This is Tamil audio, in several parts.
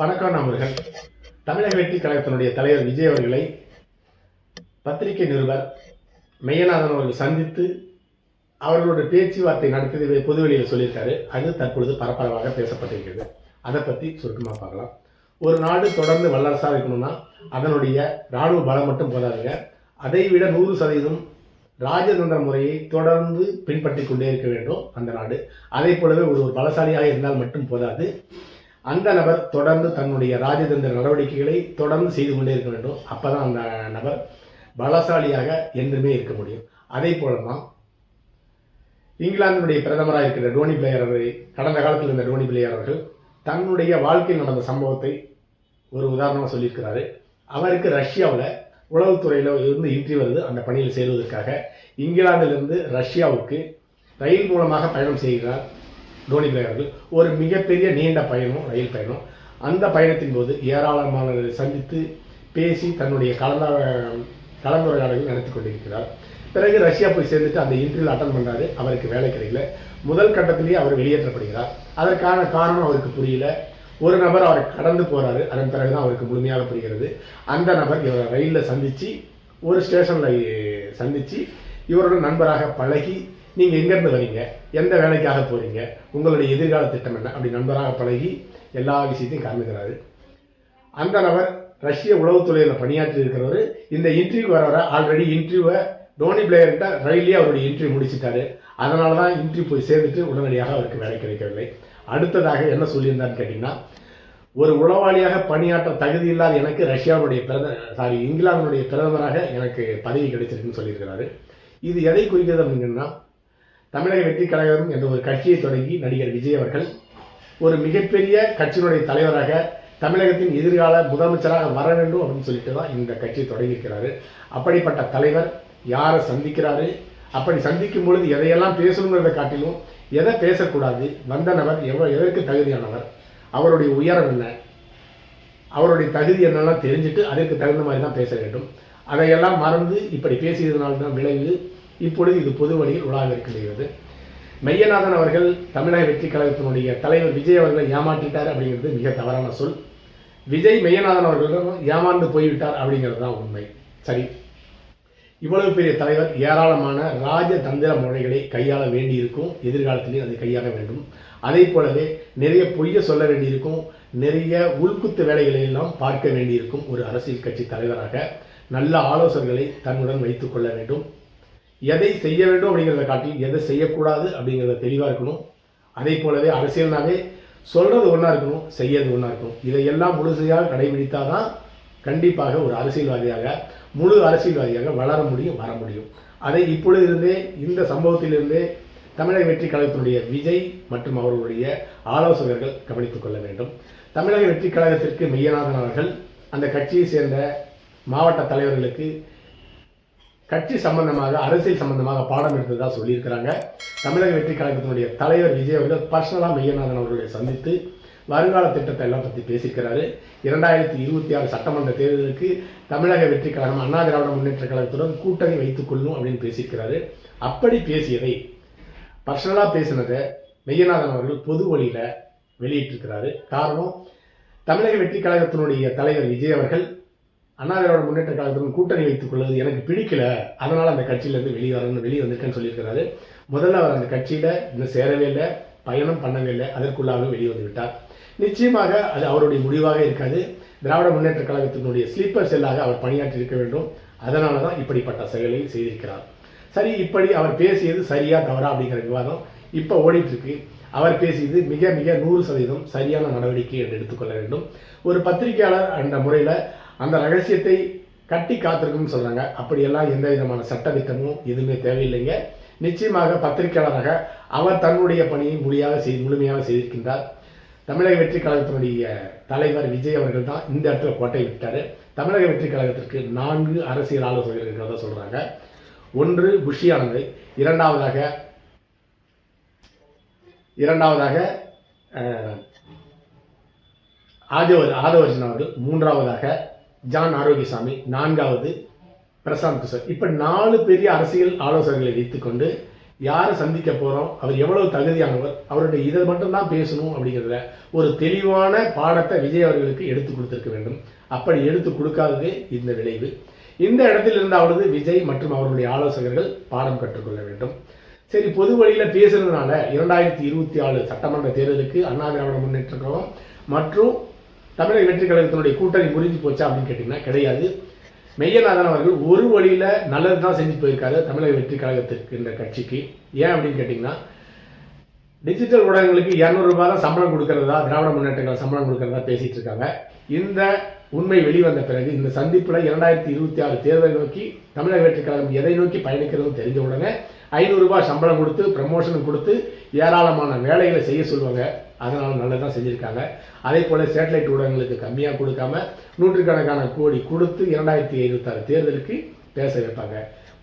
வணக்கம் நண்பர்கள். தமிழக வெற்றி கழகத்தினுடைய தலைவர் விஜய் அவர்களை பத்திரிகை நிருபர் மெய்யநாதன் அவர்கள் சந்தித்து அவர்களோட பேச்சுவார்த்தை நடத்தியது பொதுவெளியில் சொல்லியிருக்காரு. அது தற்பொழுது பரபரப்பாக பேசப்பட்டிருக்கிறது. அதை பற்றி சுருக்கமாக பார்க்கலாம். ஒரு நாடு தொடர்ந்து வல்லரசாக இருக்கணும்னா அதனுடைய இராணுவ பலம் மட்டும் போதாதுங்க. அதை விட நூறு சதவீதம் ராஜதந்திர முறையை தொடர்ந்து பின்பற்றி கொண்டே இருக்க வேண்டும் அந்த நாடு. அதே போலவே ஒரு ஒரு பலசாலியாக இருந்தால் மட்டும் போதாது. அந்த நபர் தொடர்ந்து தன்னுடைய ராஜதந்திர நடவடிக்கைகளை தொடர்ந்து செய்து கொண்டே இருக்க வேண்டும். அப்பதான் அந்த நபர் பலசாலியாக என்றுமே இருக்க முடியும். அதே போலதான் இங்கிலாந்தினுடைய பிரதமராக இருக்கிற டோனி பிளேயர் அவர்கள் கடந்த காலத்தில் இருந்த டோனி பிளேயர் அவர்கள் தன்னுடைய வாழ்க்கையில் நடந்த சம்பவத்தை ஒரு உதாரணமாக சொல்லியிருக்கிறாரு. அவருக்கு ரஷ்யாவில் உளவுத்துறையில் இருந்து இன்றி வருது. அந்த பணியில் சேருவதற்காக இங்கிலாந்திலிருந்து ரஷ்யாவுக்கு ரயில் மூலமாக பயணம் செய்கிறார். தோனி பிளேயர் அவர்கள் ஒரு மிகப்பெரிய நீண்ட பயணம் ரயில் பயணம். அந்த பயணத்தின் போது ஏராளமானவர்களை சந்தித்து பேசி தன்னுடைய கலந்த கலந்துரையாடல்கள் நடத்தி கொண்டிருக்கிறார். பிறகு ரஷ்யா போய் சேர்ந்துட்டு அந்த இன்டர்வியூ அட்டன் பண்ணாரு அவருக்கு வேலை கிடைக்கல. முதல் கட்டத்திலேயே அவர் வெளியேற்றப்படுகிறார். அதற்கான காரணம் அவருக்கு புரியல. ஒரு நபர் அவர் கடந்து போறாரு. அதன் பிறகுதான் அவருக்கு முழுமையாக புரிகிறது. அந்த நபர் இவரை ரயிலில் சந்திச்சு ஒரு ஸ்டேஷன்ல சந்திச்சு இவரோட நண்பராக பழகி நீங்கள் எங்கேருந்து வரீங்க? எந்த வேலைக்காக போகிறீங்க உங்களுடைய எதிர்கால திட்டம் என்ன? அப்படி நண்பராக பழகி எல்லா விஷயத்தையும் காமிக்கிறாரு அந்த நபர் ரஷ்ய உளவுத்துறையில் பணியாற்றி இருக்கிறவர். இந்த இன்டர்வியூ வர வர ஆல்ரெடி இன்டர்வியூவை டோனி பிளேயர்கிட்ட ரயிலே அவருடைய இன்டர்வியூ முடிச்சிட்டாரு. அதனால தான் இன்டர்வியூ போய் சேர்ந்துட்டு உடனடியாக அவருக்கு வேலை கிடைக்கவில்லை. அடுத்ததாக என்ன சொல்லியிருந்தான்னு கேட்டிங்கன்னா ஒரு உளவாளியாக பணியாற்ற தகுதி இல்லாத எனக்கு ரஷ்யாவுடைய பிரத சாரி இங்கிலாந்துடைய பிரதமராக எனக்கு பதவி கிடைச்சிருக்குன்னு சொல்லியிருக்கிறாரு. இது எதை குறிக்கிறது அப்படின்னா தமிழக வெற்றி கழகம் என்ற ஒரு கட்சியை தொடங்கி நடிகர் விஜய் அவர்கள் ஒரு மிகப்பெரிய கட்சியினுடைய தலைவராக தமிழகத்தின் எதிர்கால முதலமைச்சராக வர வேண்டும் அப்படின்னு சொல்லிட்டு தான் இந்த கட்சியை தொடங்கியிருக்கிறாரு. அப்படிப்பட்ட தலைவர் யாரை சந்திக்கிறாரு? அப்படி சந்திக்கும் பொழுது எதையெல்லாம் பேசணுங்கிறத காட்டிலும் எதை பேசக்கூடாது? வந்த நபர் எவ்வளோ எதற்கு தகுதியானவர்? அவருடைய உயரம் என்ன? அவருடைய தகுதி என்னெல்லாம் தெரிஞ்சுட்டு அதற்கு தகுந்த மாதிரி தான் பேச வேண்டும். அதையெல்லாம் மறந்து இப்படி பேசியதனால தான் விளைவு இப்பொழுது இது பொது வழியில் உலாக இருக்கின்றது. மெய்யநாதன் அவர்கள் தமிழக வெற்றி கழகத்தினுடைய தலைவர் விஜய் அவர்களை ஏமாற்றிட்டார் அப்படிங்கிறது மிக தவறான சொல். விஜய் மெய்யநாதன் அவர்களிடம் ஏமாந்து போய்விட்டார் அப்படிங்கிறது தான் உண்மை. சரி. இவ்வளவு பெரிய தலைவர் ஏராளமான ராஜதந்திர முறைகளை கையாள வேண்டியிருக்கும் எதிர்காலத்திலேயே அதை கையாள வேண்டும். அதே போலவே நிறைய பொய்ய சொல்ல வேண்டியிருக்கும் நிறைய உள்குத்து வேலைகளை எல்லாம் பார்க்க வேண்டியிருக்கும் ஒரு அரசியல் கட்சி தலைவராக நல்ல ஆலோசனைகளை தன்னுடன் வைத்துக் கொள்ள வேண்டும். எதை செய்ய வேண்டும் அப்படிங்கிறத காட்டி எதை செய்யக்கூடாது அப்படிங்கிறத தெளிவாக இருக்கணும். அதே போலவே அரசியல்னாவே சொல்றது ஒன்றா இருக்கணும் செய்யறது ஒன்றா இருக்கணும். இதையெல்லாம் முழுசையாக கடைபிடித்தாதான் கண்டிப்பாக ஒரு அரசியல்வாதியாக முழு அரசியல்வாதியாக வளர முடியும் வர முடியும். அதை இப்பொழுதிருந்தே இந்த சம்பவத்திலிருந்தே தமிழக வெற்றி கழகத்தினுடைய விஜய் மற்றும் அவர்களுடைய ஆலோசகர்கள் கவனித்துக் கொள்ள வேண்டும். தமிழக வெற்றி கழகத்திற்கு மெய்யநாதன் அவர்கள் அந்த கட்சியை சேர்ந்த மாவட்ட தலைவர்களுக்கு கட்சி சம்பந்தமாக அரசியல் சம்பந்தமாக பாடம் எடுத்ததாக சொல்லியிருக்கிறாங்க. தமிழக வெற்றி கழகத்தினுடைய தலைவர் விஜய் அவர்கள் பர்சனலாக மெய்யநாதன் அவர்களை சந்தித்து வருங்கால திட்டத்தை எல்லாம் பற்றி பேசியிருக்கிறாரு. இரண்டாயிரத்தி இருபத்தி ஆறு சட்டமன்ற தேர்தலுக்கு தமிழக வெற்றி கழகம் அண்ணா திராவிட முன்னேற்ற கழகத்துடன் கூட்டணி வைத்துக் கொள்ளும் அப்படின்னு பேசியிருக்கிறாரு. அப்படி பேசியதை பர்சனலாக பேசினதை மெய்யநாதன் அவர்கள் பொது வழியில் வெளியிட்டிருக்கிறாரு. காரணம் தமிழக வெற்றி கழகத்தினுடைய தலைவர் விஜய் அவர்கள் அண்ணா திராவிட முன்னேற்ற கழகத்துடன் கூட்டணி வைத்துக் கொள்வது எனக்கு பிடிக்கல. அதனால் அந்த கட்சியிலேருந்து வெளியே வரணும் வெளியே வந்திருக்கேன்னு சொல்லியிருக்கிறாரு. முதல்ல அவர் அந்த கட்சியில் இன்னும் சேரவே இல்லை பயணம் பண்ணவே இல்லை அதற்குள்ளாகவே வெளியே வந்து விட்டார். நிச்சயமாக அது அவருடைய முடிவாக இருக்காது. திராவிட முன்னேற்ற கழகத்தினுடைய ஸ்லீப்பர் செல்லாக அவர் பணியாற்றி இருக்க வேண்டும். அதனால தான் இப்படிப்பட்ட செயலை செய்திருக்கிறார். சரி இப்படி அவர் பேசியது சரியா தவறா அப்படிங்கிற விவாதம் இப்போ ஓடிட்டு இருக்கு அவர் பேசியது மிக மிக நூறு சதவீதம் சரியான நடவடிக்கை என்று எடுத்துக்கொள்ள வேண்டும். ஒரு பத்திரிகையாளர் அந்த முறையில் அந்த ரகசியத்தை கட்டி காத்திருக்குன்னு சொல்கிறாங்க அப்படியெல்லாம் எந்த விதமான சட்டத்திட்டமும் எதுவுமே தேவையில்லைங்க. நிச்சயமாக பத்திரிகையாளராக அவர் தன்னுடைய பணியை முழுமையாக செய் முழுமையாக செய்திருக்கின்றார். தமிழக வெற்றி கழகத்தினுடைய தலைவர் விஜய் அவர்கள் தான் இந்த இடத்துல கோட்டை விட்டார். தமிழக வெற்றி கழகத்திற்கு நான்கு அரசியல் ஆலோசகர்கள் இருக்கிறத சொல்கிறாங்க ஒன்று புஷியானது இரண்டாவதாக இரண்டாவதாக அஹ், ஆதவர் ஆதவர்ஜன் அவர்கள் மூன்றாவதாக ஜான் ஆரோக்கியசாமி நான்காவது பிரசாந்த் கிஷோர் இப்போ நாலு பெரிய அரசியல் ஆலோசகர்களை வைத்துக்கொண்டு யாரை சந்திக்க போகிறோம் அவர் எவ்வளவு தகுதியானவர் அவருடைய இதை மட்டும்தான் பேசணும் அப்படிங்கிறத ஒரு தெளிவான பாடத்தை விஜய் அவர்களுக்கு எடுத்து கொடுத்துருக்க வேண்டும். அப்படி எடுத்து கொடுக்காததே இந்த விளைவு. இந்த இடத்தில் இருந்தாவது விஜய் மற்றும் அவருடைய ஆலோசகர்கள் பாடம் கற்றுக்கொள்ள வேண்டும். சரி பொது வழியில் பேசுறதுனால இரண்டாயிரத்தி இருபத்தி ஆறு சட்டமன்ற தேர்தலுக்கு அண்ணா திராவிட முன்னேற்ற மற்றும் தமிழக வெற்றி கழகத்தினுடைய கூட்டணி முறிஞ்சு போச்சா அப்படின்னு கேட்டிங்கன்னா கிடையாது. மெய்யநாதன் அவர்கள் ஒரு வழியில் நல்லது தான் செஞ்சு போயிருக்காரு தமிழக வெற்றி கழகத்திற்கு இந்த கட்சிக்கு. ஏன் அப்படின்னு கேட்டிங்கன்னா டிஜிட்டல் ஊடகங்களுக்கு இரநூறுபா தான் சம்பளம் கொடுக்கறதா திராவிட முன்னேற்றங்களை சம்பளம் கொடுக்கறதா பேசிட்டு இருக்காங்க. இந்த உண்மை வெளிவந்த பிறகு இந்த சந்திப்பில் இரண்டாயிரத்தி இருபத்தி ஆறு தேர்தலை நோக்கி தமிழக வெற்றி கழகம் எதை நோக்கி பயணிக்கிறதும் தெரிஞ்ச உடனே ஐநூறுரூபா சம்பளம் கொடுத்து ப்ரமோஷன் கொடுத்து ஏராளமான வேலைகளை செய்ய சொல்லுவாங்க. அதனால் நல்லதாக செஞ்சுருக்காங்க. அதே போல் சேட்டலைட் ஊடகங்களுக்கு கம்மியாக கொடுக்காம நூற்றுக்கணக்கான கோடி கொடுத்து இரண்டாயிரத்தி இருபத்தாறு தேர்தலுக்கு பேச வைப்பாங்க.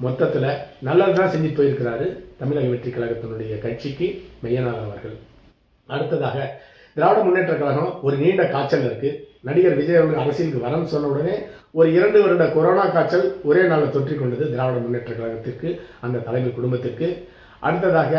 மொத்தத்தில் நல்லது தான் செஞ்சு போயிருக்கிறாரு தமிழக வெற்றி கழகத்தினுடைய கட்சிக்கு மெய்யநாதன் அவர்கள். அடுத்ததாக திராவிட முன்னேற்ற கழகம் ஒரு நீண்ட காய்ச்சல் இருக்குது நடிகர் விஜய் அவர்கள் அரசியலுக்கு வரம் சொன்ன உடனே ஒரு இரண்டு வருட கொரோனா காய்ச்சல் ஒரே நாளில் தொற்றிக் கொண்டது திராவிட முன்னேற்ற கழகத்திற்கு அந்த தலைமை குடும்பத்திற்கு. அடுத்ததாக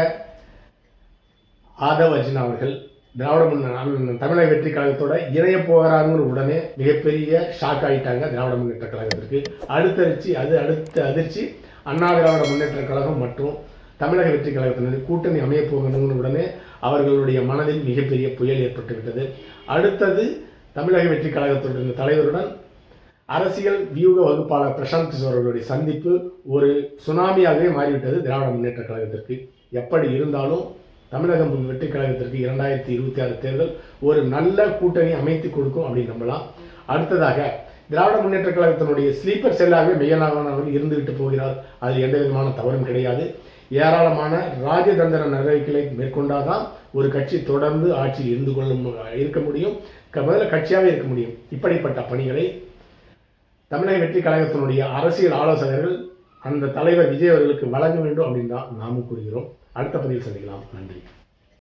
ஆதவ் அர்ஜுன் அவர்கள் திராவிட முன் தமிழக வெற்றி கழகத்தோட இணைய போகிறாங்கிற உடனே மிகப்பெரிய ஷாக் ஆயிட்டாங்க திராவிட முன்னேற்ற கழகத்திற்கு. அடுத்தரிச்சு அது அடுத்த அதிர்ச்சி அண்ணா திராவிட முன்னேற்ற கழகம் மற்றும் தமிழக வெற்றி கழகத்தினுடைய கூட்டணி அமையப் போகணுங்கிற உடனே அவர்களுடைய மனதில் மிகப்பெரிய புயல் ஏற்பட்டு விட்டது அடுத்தது தமிழக வெற்றி கழகத்துடைய தலைவருடன் அரசியல் வியூக வகுப்பாளர் பிரசாந்த் கிஷோர் அவர்களுடைய சந்திப்பு ஒரு சுனாமியாகவே மாறிவிட்டது. திராவிட முன்னேற்ற கழகத்திற்கு எப்படி இருந்தாலும் தமிழக வெற்றி கழகத்திற்கு இரண்டாயிரத்தி இருபத்தி ஆறு தேர்தல் ஒரு நல்ல கூட்டணி அமைத்து கொடுக்கும் அப்படின்னு நம்பலாம். அடுத்ததாக திராவிட முன்னேற்ற கழகத்தினுடைய ஸ்லீப்பர் செல்லாகவே மெய்யலாகவன் அவர் இருந்துவிட்டு போகிறார். அதில் எந்த விதமான தவறும் கிடையாது. ஏராளமான ராஜதந்திர நடவடிக்கைகளை மேற்கொண்டாதான் ஒரு கட்சி தொடர்ந்து ஆட்சியில் இருந்து கொள்ளும் இருக்க முடியும். க- முதல்ல கட்சியாகவே இருக்க முடியும். இப்படிப்பட்ட பணிகளை தமிழக வெற்றி கழகத்தினுடைய அரசியல் ஆலோசகர்கள் அந்த தலைவர் விஜய் அவர்களுக்கு வழங்க வேண்டும் அப்படின்னு தான் நாமும் கூறுகிறோம். அடுத்த பதிவில் சந்திக்கலாம். நன்றி.